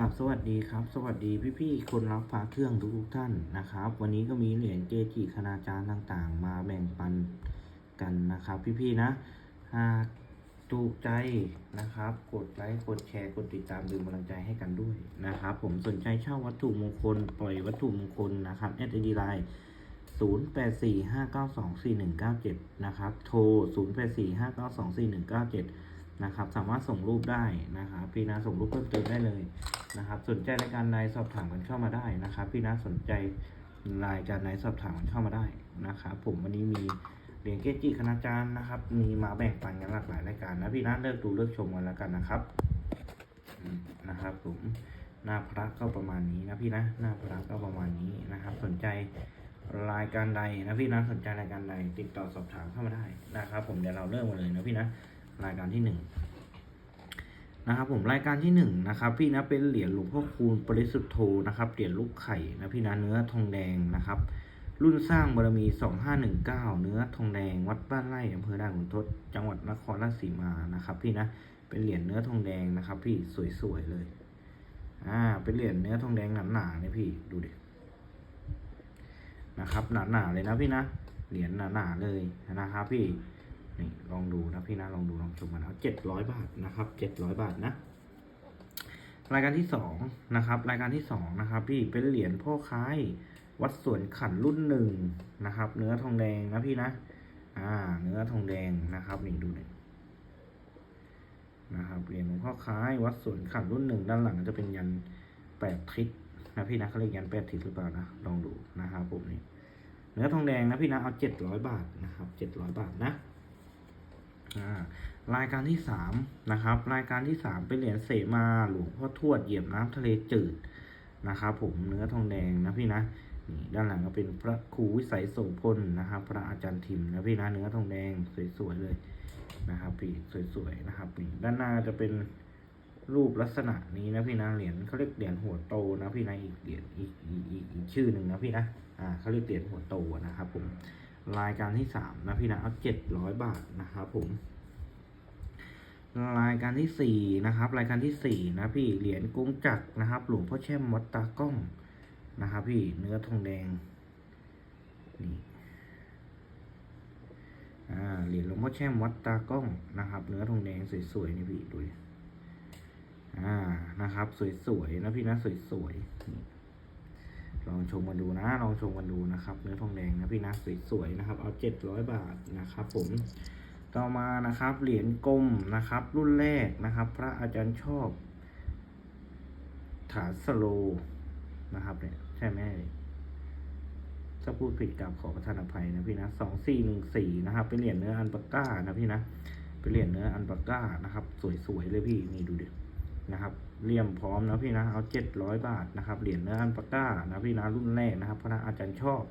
กราบสวัสดีครับ สวัสดีพี่ๆคนรับฝาเครื่องทุกๆท่านนะครับ วันนี้ก็มีเหรียญเจจิคณาจารย์ต่างๆ มาแบ่งปันกันนะครับ พี่ๆนะหากถูกใจนะครับ กดไลค์กดแชร์กดติดตามดึงกำลังใจให้กันด้วยนะครับ ผมสนใจเช่าวัตถุมงคล ปล่อยวัตถุมงคลนะครับแอดดีไลน์0 8 4 5 9 2 4 1 9 7 นะครับ โทร 0 นะครับ สามารถส่งรูปได้นะครับพี่นะส่งรูปเพิ่มเติมได้เลยนะครับ สนใจรายการใดสอบถามกันเข้ามาได้นะครับ พี่นะสนใจรายการไหนสอบถามกันเข้ามาได้นะครับ ผมวันนี้มีเหรียญเกจิคณาจารย์นะครับ มีมาแบ่งปันกันหลากหลายรายการนะพี่นะเลือกดูเลือกชมกันแล้วกันนะครับนะครับ ผมหน้าพระก็ประมาณนี้นะพี่นะหน้าพระก็ประมาณนี้นะครับ สนใจรายการใดนะพี่นะสนใจรายการใดติดต่อสอบถามเข้ามาได้นะครับ ผมเดี๋ยวเราเริ่มกันเลยนะพี่นะ รายการที่หนึ่งนะครับผมรายการที่หนึ่งนะครับ พี่นะเป็นเหรียญหลวงพ่อคูณปริสุทธโธนะครับเหรียญลูกไข่นะพี่นะเนื้อทองแดงนะครับ รุ่นสร้างบารมี 2519 เนื้อทองแดงวัดบ้านไร่อำเภอด่านขุนทดจังหวัดนครราชสีมานะครับ พี่นะเป็นเหรียญเนื้อทองแดงนะครับ พี่สวยๆเลยอ่าเป็นเหรียญเนื้อทองแดงหนาๆเนี่ยพี่ดูดินะครับหนาๆเลยนะพี่นะเหรียญหนาๆเลยนะครับพี่ นี่ลองดูนะพี่นะลองดูลองชมกันเอาเจ็ดร้อยบาทนะครับเจ็ดร้อยบาทนะ รายการที่สองนะครับ รายการที่สองนะครับ พี่เป็นเหรียญพ่อค้ายวัดสวนขันรุ่นหนึ่งนะครับ เนื้อทองแดงนะพี่นะอ่า เนื้อทองแดงนะครับนี่ดูเนี่ยนะครับเหรียญหลวงพ่อค้ายวัดสวนขันรุ่นหนึ่งด้านหลังจะเป็นยันแปดทิศนะพี่นะเขาเรียกยันแปดทิศหรือเปล่านะลองดูนะครับผมนี่เนื้อทองแดงนะพี่นะเอาเจ็ดร้อยบาทนะครับเจ็ดร้อยบาทนะ รายการที่สามนะครับ รายการที่สามเป็นเหรียญเสมาหลวงพ่อทวดเหยียบน้ำทะเลจืดนะครับ ผมเนื้อทองแดงนะพี่นะนี่ด้านหลังก็เป็นพระครูวิสัยโสพลนะครับ พระอาจารย์ทิมนะพี่นะเนื้อทองแดงสวยๆเลยนะครับพี่สวยๆนะครับนี่ด้านหน้าจะเป็นรูปลักษณะนี้นะพี่นะเหรียญเขาเรียกเหรียญหัวโตนะพี่นะอีกเหรียญอีกอีกอีกอีกชื่อหนึ่งนะพี่นะอ่าเขาเรียกเหรียญหัวโตนะครับผม รายการที่สามนะพี่นะเอาเจ็ดร้อยบาทนะครับผม รายการที่สี่นะครับ รายการที่สี่นะพี่เหรียญกงจักนะครับ หลวงพ่อแช่มวัดตากล้องนะครับ พี่เนื้อทองแดงนี่อ่าเหรียญหลวงพ่อแช่มวัดตากล้องนะครับ เนื้อทองแดงสวยๆนี่พี่ดูอ่านะครับ สวยๆนะพี่นะสวยๆ ลองชมกันดูนะ ลองชมกันดูนะครับ เนื้อทองแดงนะพี่นะสวยๆนะครับ เอาเจ็ดร้อยบาทนะครับ ผมต่อมานะครับ เหรียญกลมนะครับ รุ่นแรกนะครับ พระอาจารย์ชอบ ฐานสโลนะครับเนี่ยใช่ไหมถ้าพูดผิดกับขอประทานอภัยนะพี่นะสองสี่หนึ่งสี่นะครับ เป็นเหรียญเนื้ออันปาก้านะพี่นะเป็นเหรียญเนื้ออันปาก้านะครับ สวยๆเลยพี่นี่ดูดินะครับ เลี่ยมพร้อมนะพี่นะเอาเจ็ดร้อยบาทนะครับเหรียญเนื้ออันปาก้านะพี่นะรุ่นแรกนะครับพระอาจารย์ชอบ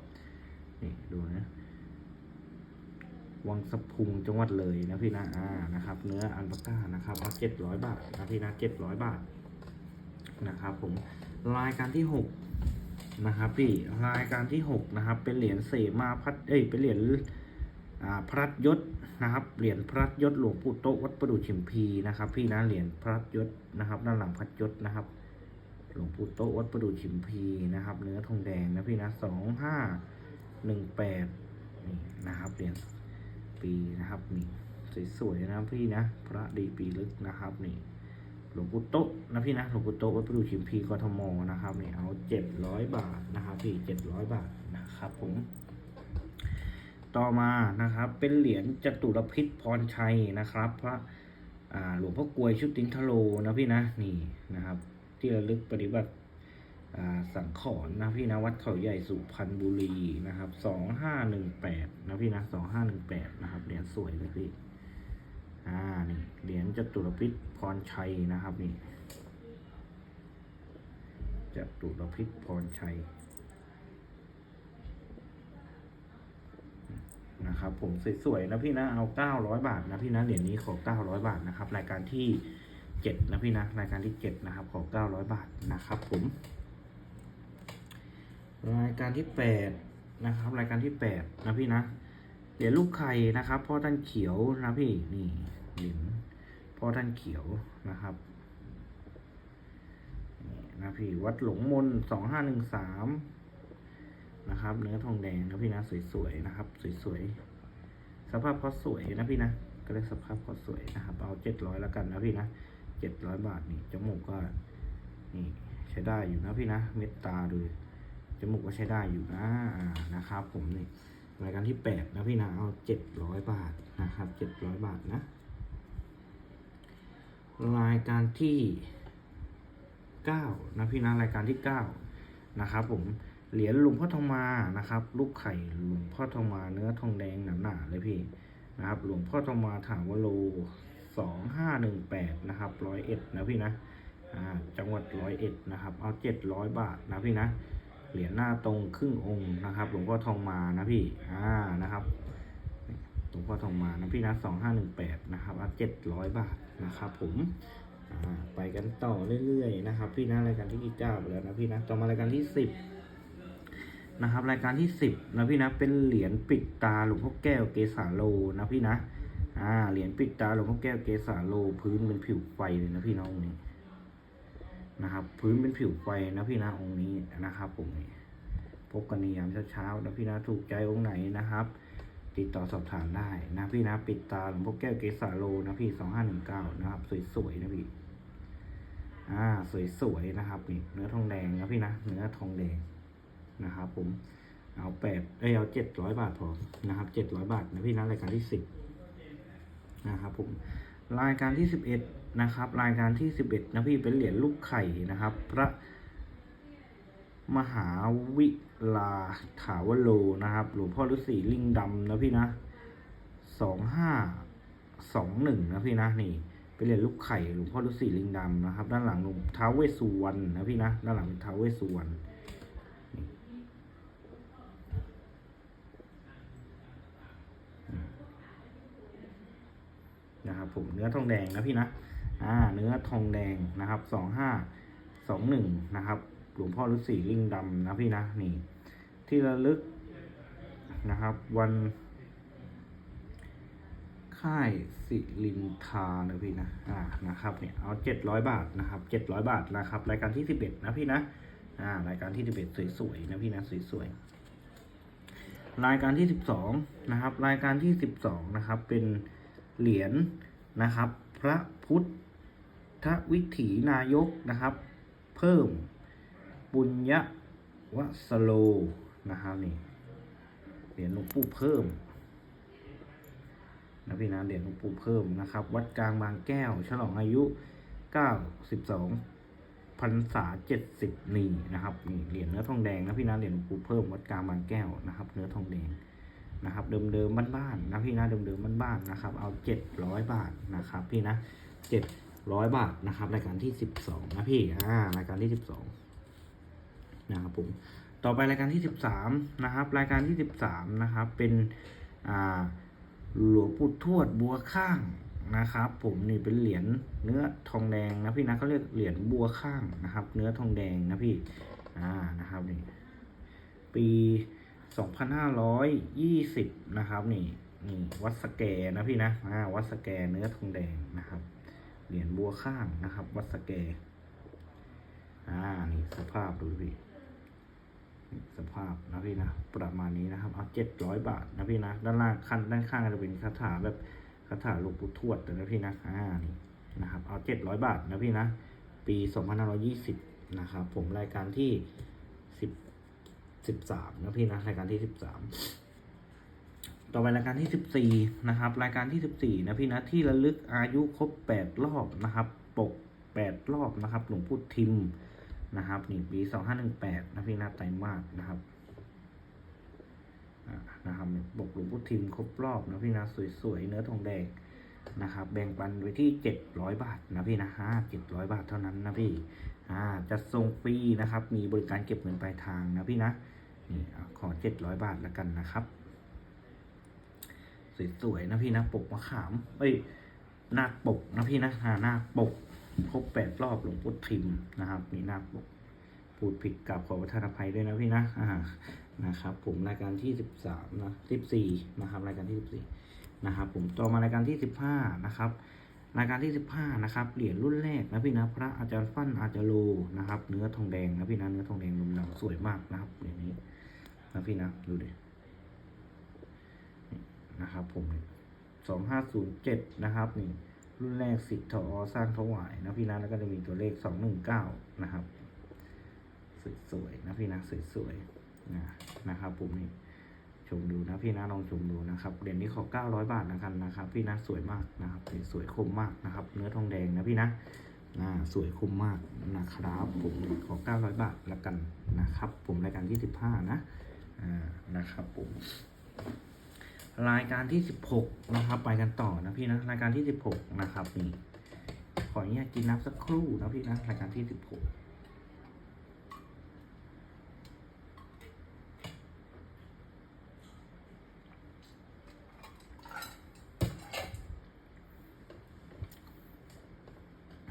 นี่ดูนะวังสะพุงจังหวัดเลยนะพี่นะอ่านะครับ เนื้ออันปาก้านะครับเอาเจ็ดร้อยบาทนะพี่นะเจ็ดร้อยบาทนะครับ ผมรายการที่หกนะครับพี่รายการที่หกนะครับ เป็นเหรียญเสมาพัดเอ้ยเป็นเหรียญอ่าพระยศ นะครับเหรียญพระยศหลวงปู่โตวัดประดู่ฉิมพีนะครับ พี่นะเหรียญพระยศนะครับด้านหลังพระยศนะครับ หลวงปู่โตวัดประดู่ฉิมพีนะครับ เนื้อทองแดงนะพี่นะสองห้าหนึ่งแปดนี่นะครับเหรียญปีนะครับนี่สวยๆนะพี่นะ พระดีปีลึกนะครับนี่หลวงปู่โตนะพี่นะหลวงปู่โตวัดประดู่ฉิมพีกทมนะครับนี่เอาเจ็ดร้อยบาทนะครับพี่เจ็ดร้อยบาทนะครับผม ต่อมานะครับ เป็นเหรียญจตุรพิษพรชัยนะครับ พระหลวงพ่อกลวยชุตินทโลนะพี่นะนี่นะครับ ที่ระลึกปฏิบัติสังขรนะพี่นะวัดเขาใหญ่สุพรรณบุรีนะครับสองห้าหนึ่งแปดนะพี่นะสองห้าหนึ่งแปดนะครับเหรียญสวยเลยพี่อ่านี่เหรียญจตุรพิษพรชัยนะครับนี่จตุรพิษพรชัย นะครับผมสวยๆนะพี่นะเอาเก้าร้อยบาทนะพี่นะเหรียญนี้ขอเก้าร้อยบาทนะครับรายการที่เจ็ดนะพี่นะรายการที่เจ็ดนะครับขอเก้าร้อยบาทนะครับผม รายการที่แปดนะครับ รายการที่แปดนะพี่นะเหรียญลูกไข่นะครับพ่อท่านเขียวนะพี่นี่เหรียญพ่อท่านเขียวนะครับนี่นะพี่วัดหลงมนสองห้าหนึ่งสาม นะครับ เนื้อทองแดงนะพี่นะสวยๆนะครับ สวยๆสภาพเขาสวยนะพี่นะก็เลยกสภาพเขาสวยนะครับ เอาเจ็ดร้อยแล้วกันนะพี่นะเจ็ดร้อยบาทนี่จมูกก็นี่ใช้ได้อยู่นะพี่นะเม็ดตาดูจมูกก็ใช้ได้อยู่นะนะครับ ผมนี่รายการที่แปดนะพี่นะเอาเจ็ดร้อยบาทนะครับเจ็ดร้อยบาทนะรายการที่เก้านะพี่นะรายการที่เก้านะครับ ผม เหรียญหลวงพ่อทองมานะครับลูกไข่หลวงพ่อทองมาเนื้อทองแดงหนาๆเลยพี่นะครับหลวงพ่อทองมาถามวโลสองห้าหนึ่งแปดนะครับร้อยเอ็ดนะพี่นะอ่าจังหวัดร้อยเอ็ดนะครับเอาเจ็ดร้อยบาทนะพี่นะเหรียญหน้าตรงครึ่งองค์นะครับ หลวงพ่อทองมานะพี่อ่านะครับหลวงพ่อทองมานะพี่นะสองห้าหนึ่งแปดนะครับเอาเจ็ดร้อยบาทนะครับผมอ่าไปกันต่อเรื่อยๆนะครับ พี่นะรายการที่เก้าไปแล้วนะพี่นะต่อมารายการที่สิบ นะครับ รายการที่สิบนะพี่นะ เป็นเหรียญปิดตาหลวงพ่อแก้วเกสาโลนะพี่นะ อ่า เหรียญปิดตาหลวงพ่อแก้วเกสาโล พื้นเป็นผิวไฟเลยนะพี่น้องนี่นะครับ พื้นเป็นผิวไฟนะพี่นะองค์นี้นะครับผมพบกันในยามเช้าๆนะพี่นะถูกใจองค์ไหนนะครับ ติดต่อสอบถามได้นะพี่นะ ปิดตาหลวงพ่อแก้วเกสาโลนะพี่สองห้าหนึ่งเก้านะครับ สวยๆนะพี่อ่าสวยๆนะครับนี่เนื้อทองแดงนะพี่นะเนื้อทองแดง นะครับผมเอาแปดเอเอาเจ็ดร้อยบาทพอนะครับเจ็ดร้อยบาทนะพี่นะรายการที่สิบนะครับผมรายการที่สิบเอ็ดนะครับ รายการที่สิบเอ็ดนะพี่เป็นเหรียญลูกไข่นะครับ พระมหาวิลาถาวโลนะครับหลวงพ่อฤาษีลิงดำนะพี่นะสองห้าสองหนึ่งนะพี่นะนี่เป็นเหรียญลูกไข่หลวงพ่อฤาษีลิงดำนะครับ ด้านหลังหลวงท้าวเวสสุวรรณนะพี่นะด้านหลังเป็นท้าวเวสสุวรรณนี่ นะครับผมเนื้อทองแดงนะพี่นะอ่าเนื้อทองแดงนะครับสองห้าสองหนึ่งนะครับหลวงพ่อฤาษีลิงดำนะพี่นะนี่ ที่ระลึกนะครับ วันค่ายสิรินทานะพี่นะอ่านะครับเนี่ยเอาเจ็ดร้อยบาทนะครับเจ็ดร้อยบาทนะครับ รายการที่สิบเอ็ดนะพี่นะอ่ารายการที่สิบเอ็ดสวยๆนะพี่นะสวยๆรายการที่สิบสองนะครับ รายการที่สิบสองนะครับ เป็น เหรียญนะครับ พระพุทธวิถีนายกนะครับ เพิ่มปุญญวสโลนะครับนี่เหรียญหลวงปู่เพิ่มนะพี่นะเหรียญหลวงปู่เพิ่มนะครับ วัดกลางบางแก้ว ฉลองอายุ 92พรรษา70นี่นะครับนี่เหรียญเนื้อทองแดงนะพี่นะเหรียญหลวงปู่เพิ่มวัดกลางบางแก้วนะครับ เนื้อทองแดง นะครับเดิมๆบ้านๆนะพี่นะเดิมๆบ้านๆนะครับเอา 700 บาทนะครับพี่นะ 700 บาทนะครับรายการที่ 12 นะพี่อ่ารายการที่ 12นะครับผมต่อไปรายการที่สิบสามนะครับรายการที่สิบสามนะครับเป็นอ่าหลวงปู่ทวดบัวข้างนะครับผมนี่เป็นเหรียญเนื้อทองแดงนะพี่นะเขาเรียกเหรียญบัวข้างนะครับ เนื้อทองแดงนะพี่อ่านะครับนี่ปี สองพันห้าร้อยยี่สิบนะครับ นี่นี่วัดสแกนะพี่นะอ่าวัดสแกเนื้อทองแดงนะครับ เหรียญบัวข้างนะครับ วัดสแกอ่านี่สภาพดูพี่นี่สภาพนะพี่นะประมาณนี้นะครับเอาเจ็ดร้อยบาทนะพี่นะด้านล่างขั้นด้านข้างจะเป็นคาถาแบบคาถาหลวงปู่ทวดนะพี่นะอ่านี่นะครับเอาเจ็ดร้อยบาทนะพี่นะ ปีสองพันห้าร้อยี่สิบนะครับ ผมรายการที่ สิบสามนะพี่นะรายการที่สิบสามต่อไปรายการที่สิบสี่นะครับ รายการที่สิบสี่นะพี่นะที่ระลึกอายุครบแปดรอบนะครับ ปกแปดรอบนะครับ หลวงพูดทิมนะครับนี่ปีสองห้าหนึ่งแปดนะพี่นะไตรมาสนะครับนะครับปกหลวงพูดทิมครบรอบนะพี่นะสวยๆเนื้อทองแดงนะครับ แบ่งปันไว้ที่เจ็ดร้อยบาทนะพี่นะฮะเจ็ดร้อยบาทเท่านั้นนะพี่อ่าจะส่งฟรีนะครับ มีบริการเก็บเงินปลายทางนะพี่นะ นี่ขอเจ็ดร้อยบาทแล้วกันนะครับ สวยๆนะพี่นะปกมะขามเอ้ยนาคปกนะพี่นะอ่านาคปกครบแปดรอบหลวงปู่ทิมนะครับนี่นาคปกพูดผิดกับขอประทานอภัยด้วยนะพี่นะอ่านะครับ ผมรายการที่สิบสามนะสิบสี่นะครับ รายการที่สิบสี่นะครับ ผมต่อมารายการที่สิบห้านะครับรายการที่สิบห้านะครับ เหรียญรุ่นแรกนะพี่นะ พระอาจารย์ฟั่นอาจารย์โลนะครับ เนื้อทองแดงนะพี่นะ เนื้อทองแดงนุ่มหนังสวยมากนะครับเหรียญนี้ นะพี่นะดูดินี่นะครับผมสองห้าศูนย์เจ็ดนะครับนี่รุ่นแรกสิทธิ์ทอสร้างถวายนะพี่นะแล้วก็จะมีตัวเลขสองหนึ่งเก้านะครับสวยๆนะพี่นะสวยๆนะนะครับผมนี่ชมดูนะพี่นะลองชมดูนะครับเหรียญนี้ขอ 900 บาทนะครับนะครับ พี่นะสวยมากนะครับสวยคมมากนะครับ เนื้อทองแดงนะพี่นะนะสวยคมมากนะครับ ผมขอ 900 บาทละกันนะครับ ผมรายการที่15นะอ่า นะครับผมรายการที่16นะครับ ไปกันต่อนะพี่นะรายการที่16นะครับนี่ขออนุญาตกินน้ำสักครู่นะพี่นะรายการที่16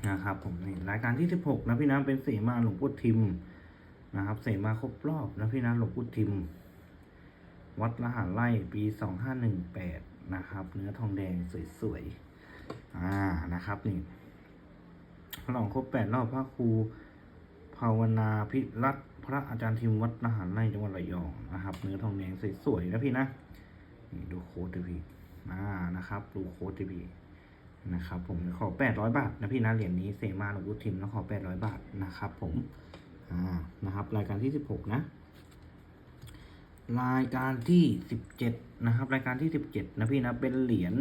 นะครับผมนี่รายการที่ 16 นะพี่นะเป็นเสมาหลวงปู่ทิม นะครับเสมาครบรอบนะพี่นะหลวงปู่ทิม วัดละหารไร่ปี2518นะครับ เนื้อทองแดงสวยๆอ่านะครับนี่หลองครบ8รอบพระครูภาวนาพิรัตพระอาจารย์ทิมวัดละหารไร่จังหวัดระยองนะครับ เนื้อทองแดงสวยๆนะพี่นะนี่ดูโค้ดดิพี่อ่านะครับ ดูโค้ดดิพี่นะครับผมขอ 800 บาทนะพี่นะเหรียญนี้เซมาหลวงปู่ทิมแล้วขอ 800 บาทนะครับผม นะครับ รายการที่ 16 นะ รายการที่ 17 นะครับ รายการที่ 17 นะพี่นะ เป็นเหรียญ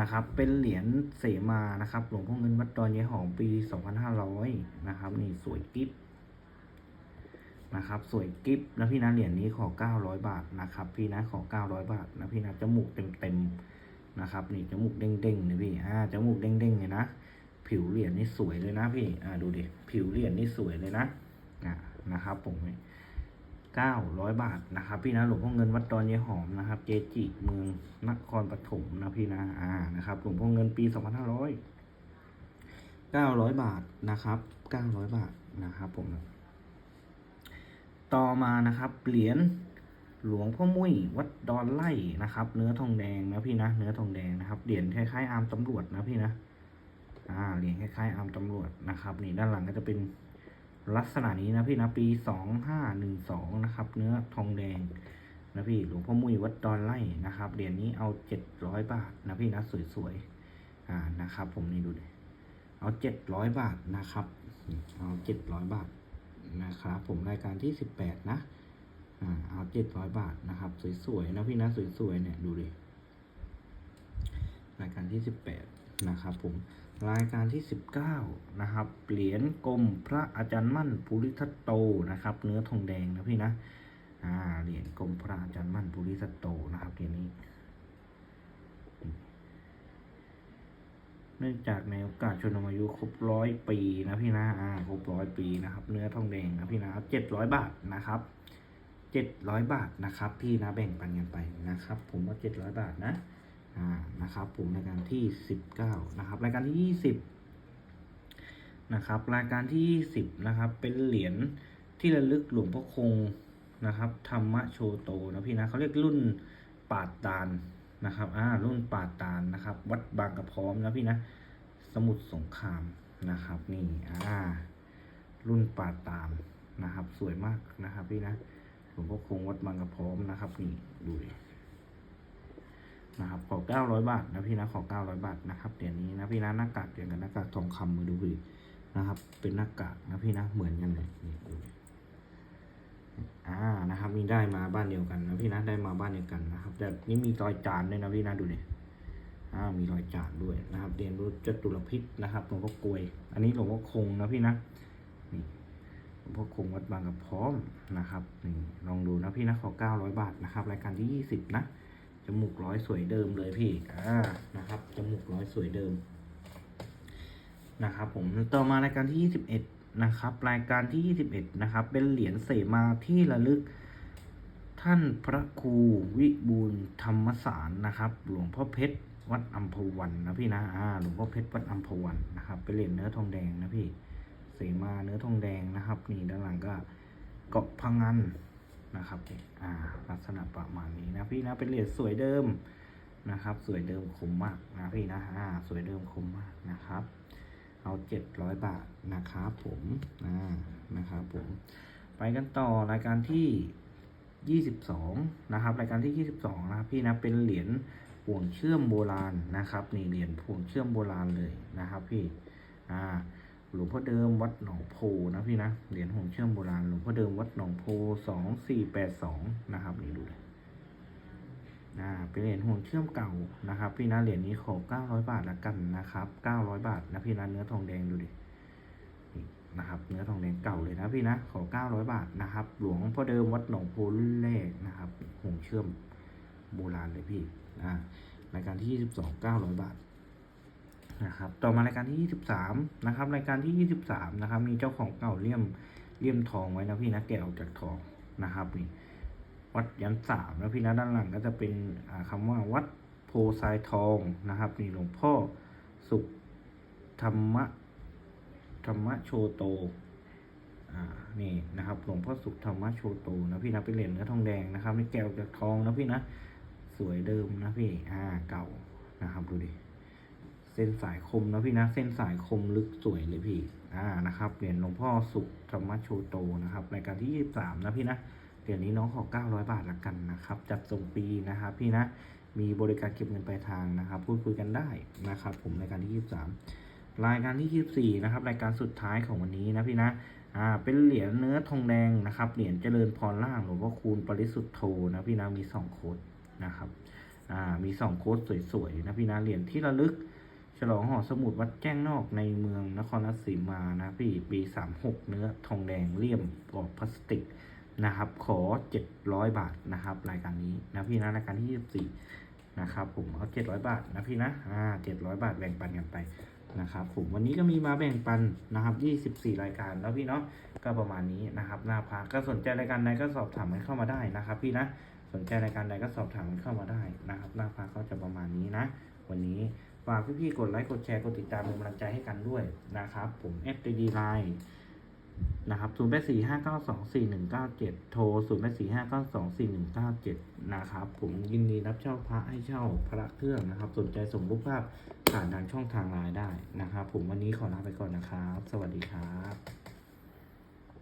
นะครับ เป็นเหรียญเสมานะครับ หลวงพ่อเงินวัดดอนยายหอมปี 2500 นะครับ นี่สวยกิ๊บนะครับสวยกิ๊บนะพี่นะเหรียญนี้ขอ 900 บาทนะครับ พี่นะขอ 900 บาทนะพี่นะจมูกเต็มๆนะครับนี่จมูกเด้งๆนะพี่อ่าจมูกเด้งๆเลยนะผิวเหรียญนี่สวยเลยนะพี่อ่าดูดิผิวเหรียญนี่สวยเลยนะ นะครับผมเก้าร้อยบาทนะครับ พี่นะหลวงพ่อเงินวัดดอนยายหอมนะครับ เจจิเมืองนครปฐมนะพี่นะอ่านะครับหลวงพ่อเงินปีสองพันห้าร้อยเก้าร้อยบาทนะครับเก้าร้อยบาทนะครับผม ต่อมานะครับเหรียญหลวงพ่อมุ้ยวัดดอนไล่นะครับ เนื้อทองแดงนะพี่นะเนื้อทองแดงนะครับเหรียญคล้ายๆ อาร์มตำรวจนะพี่นะอ่าเหรียญคล้ายๆอาร์มตำรวจนะครับ นี่ด้านหลังก็จะเป็น ลักษณะนี้นะพี่นะปีสองห้าหนึ่งสองนะครับ เนื้อทองแดงนะพี่หลวงพ่อมุ้ยวัดดอนไล่นะครับเหรียญนี้เอาเจ็ดร้อยบาทนะพี่นะสวยๆอ่านะครับ ผมนี่ดูดเอาเจ็ดร้อยบาทนะครับ เอาเจ็ดร้อยบาทนะครับ ผมรายการที่สิบแปดนะอ่าเอาเจ็ดร้อยบาทนะครับ สวยๆนะพี่นะสวยๆเนี่ยดูดิรายการที่สิบแปดนะครับ ผม รายการที่สิบเก้านะครับ เหรียญกรมพระอาจารย์มั่นภูริทัตโตนะครับ เนื้อทองแดงนะพี่นะ อ่า เหรียญกรมพระอาจารย์มั่นภูริทัตโตนะครับเหรียญนี้ เนื่องจากในโอกาสชนมอายุครบร้อยปีนะพี่นะ อ่า ครบร้อยปีนะครับ เนื้อทองแดงนะพี่นะเจ็ดร้อยบาทนะครับเจ็ดร้อยบาทนะครับ พี่นะแบ่งปันกันไปนะครับ ผมว่าเจ็ดร้อยบาทนะ นะครับผมรายการที่สิบเก้านะครับรายการที่ยี่สิบนะครับรายการที่ยี่สิบนะครับเป็นเหรียญที่ระลึกหลวงพ่อคงนะครับธรรมโชโตนะพี่นะเขาเรียกรุ่นปาดตาลนะครับอ่ารุ่นปาดตาลนะครับ วัดบางกระพร้อมนะพี่นะสมุทรสงครามนะครับนี่อ่ารุ่นปาดตาลนะครับ สวยมากนะครับพี่นะหลวงพ่อคงวัดบางกระพร้อมนะครับนี่ดูดิ นะครับขอเก้าร้อยบาทนะพี่นะขอเก้าร้อยบาทนะครับเหรียญนี้นะพี่นะหน้ากากเดียวกันหน้ากากทองคำมาดูดินะครับ เป็นหน้ากากนะพี่นะเหมือนกันเลยนี่ดูอ่านะครับมีได้มาบ้านเดียวกันนะพี่นะได้มาบ้านเดียวกันนะครับ แต่นี่มีรอยจานด้วยนะพี่นะดูดิอ่ามีรอยจานด้วยนะครับเรียนรู้จตุรพิษนะครับหลวงพ่อกลวย อันนี้หลวงพ่อคงนะพี่นะนี่หลวงพ่อคงวัดบางกระพร้อมนะครับนี่ลองดูนะพี่นะขอ900 บาทนะครับ รายการที่ 20 นะ จมูกร้อยสวยเดิมเลยพี่ อ่า นะครับ จมูกร้อยสวยเดิม นะครับผม ต่อมารายการที่ 21 นะครับ รายการที่ 21 นะครับ เป็นเหรียญเสมาที่ระลึก ท่านพระครูวิบูลย์ธรรมสารนะครับ หลวงพ่อเพชรวัดอัมพวันนะพี่นะ อ่า หลวงพ่อเพชรวัดอัมพวันนะครับ เป็นเหรียญเนื้อทองแดงนะพี่ เสมาเนื้อทองแดงนะครับ นี่ด้านหลังก็เกาะพังงัน นะครับอ่าลักษณะประมาณนี้นะพี่นะเป็นเหรียญสวยเดิมนะครับ สวยเดิมคมมากนะพี่นะอ่าสวยเดิมคมมากนะครับ เอาเจ็ดร้อยบาทนะครับผมอ่านะครับผมไปกันต่อรายการที่ยี่สิบสองนะครับ รายการที่ยี่สิบสองนะครับพี่นะเป็นเหรียญห่วงเชื่อมโบราณนะครับนี่เหรียญห่วงเชื่อมโบราณเลยนะครับพี่อ่า หลวงพ่อเดิมวัดหนองโพนะพี่นะเหรียญห่วงเชื่อมโบราณหลวงพ่อเดิมวัดหนองโพสองสี่แปดสองนะครับนี่ดูเลยอ่าเป็นเหรียญห่วงเชื่อมเก่านะครับ พี่นะเหรียญนี้ขอเก้าร้อยบาทละกันนะครับเก้าร้อยบาทนะพี่นะเนื้อทองแดงดูดินะครับ เนื้อทองแดงเก่าเลยนะพี่นะขอ900บาทนะครับ หลวงพ่อเดิมวัดหนองโพรุ่นแรกนะครับหงเชื่อมโบราณเลยพี่อ่ารายการที่22 900บาท นะครับต่อมารายการที่ 23 นะครับ รายการที่ 23 นะครับ มีเจ้าของเก่าเลี่ยมเลี่ยมทองไว้นะพี่นะแกะออกจากทองนะครับนี่วัดยันสามนะพี่นะด้านหลังก็จะเป็นอ่าคำว่าวัดโพไซทองนะครับ นี่หลวงพ่อสุขธรรมะธรรมะโชโตอ่านี่นะครับหลวงพ่อสุขธรรมะโชโตนะพี่นะเป็นเหรียญเนื้อทองแดงนะครับนี่แก้วจากทองนะพี่นะสวยเดิมนะพี่อ่าเก่านะครับดูดิ เส้นสายคมนะพี่นะ เส้นสายคมลึกสวยเลยพี่ อ่านะครับเหรียญหลวงพ่อสุขธรรมโชโตนะครับรายการที่ยี่สิบสามนะพี่นะเหรียญนี้น้องขอเก้าร้อยบาทละกันนะครับ จัดส่งปีนะครับพี่นะ มีบริการเก็บเงินปลายทางนะครับ พูดคุยกันได้นะครับ ผมรายการที่ยี่สิบสามรายการที่ 24 นะครับ รายการสุดท้ายของวันนี้นะพี่นะอ่าเป็นเหรียญเนื้อทองแดงนะครับเหรียญเจริญพรล่างหลวงพ่อคูณปริสุทธโธนะพี่นะมีสองโค้ดนะครับอ่ามีสองโค้ดสวยๆนะพี่นะเหรียญที่ระลึก ฉลองหอสมุดวัดแจ้งนอกในเมืองนครราชสีมานะพี่ปี 36 เนื้อทองแดงเลี่ยมกรอบพลาสติกนะครับ ขอ 700 บาทนะครับ รายการนี้นะพี่นะรายการที่ 24 นะครับผมเอา 700 บาทนะพี่นะอ่า700 บาทแบ่งปันกันไปนะครับผมวันนี้ก็มีมาแบ่งปันนะครับ 24 รายการแล้วพี่เนาะก็ประมาณนี้นะครับหน้าพักก็สนใจรายการใดก็สอบถามกันเข้ามาได้นะครับ พี่นะสนใจรายการใดก็สอบถามกันเข้ามาได้นะครับ หน้าพักก็จะประมาณนี้นะ วันนี้ ฝากพี่ๆกดไลค์กดแชร์กดติดตามเป็นกำลังใจให้กันด้วยนะครับ ผมเอฟดีไลน์นะครับ0 8 4 5 9 2 4 1 9 7 โทร 0 8 4 5 9 2 4 1 9 7 นะครับ ผมยินดีรับเช่าพระให้เช่าพระเครื่องนะครับ สนใจส่งรูปภาพผ่านทางช่องทางไลน์ได้นะครับ ผมวันนี้ขอลาไปก่อนนะครับ สวัสดีครับ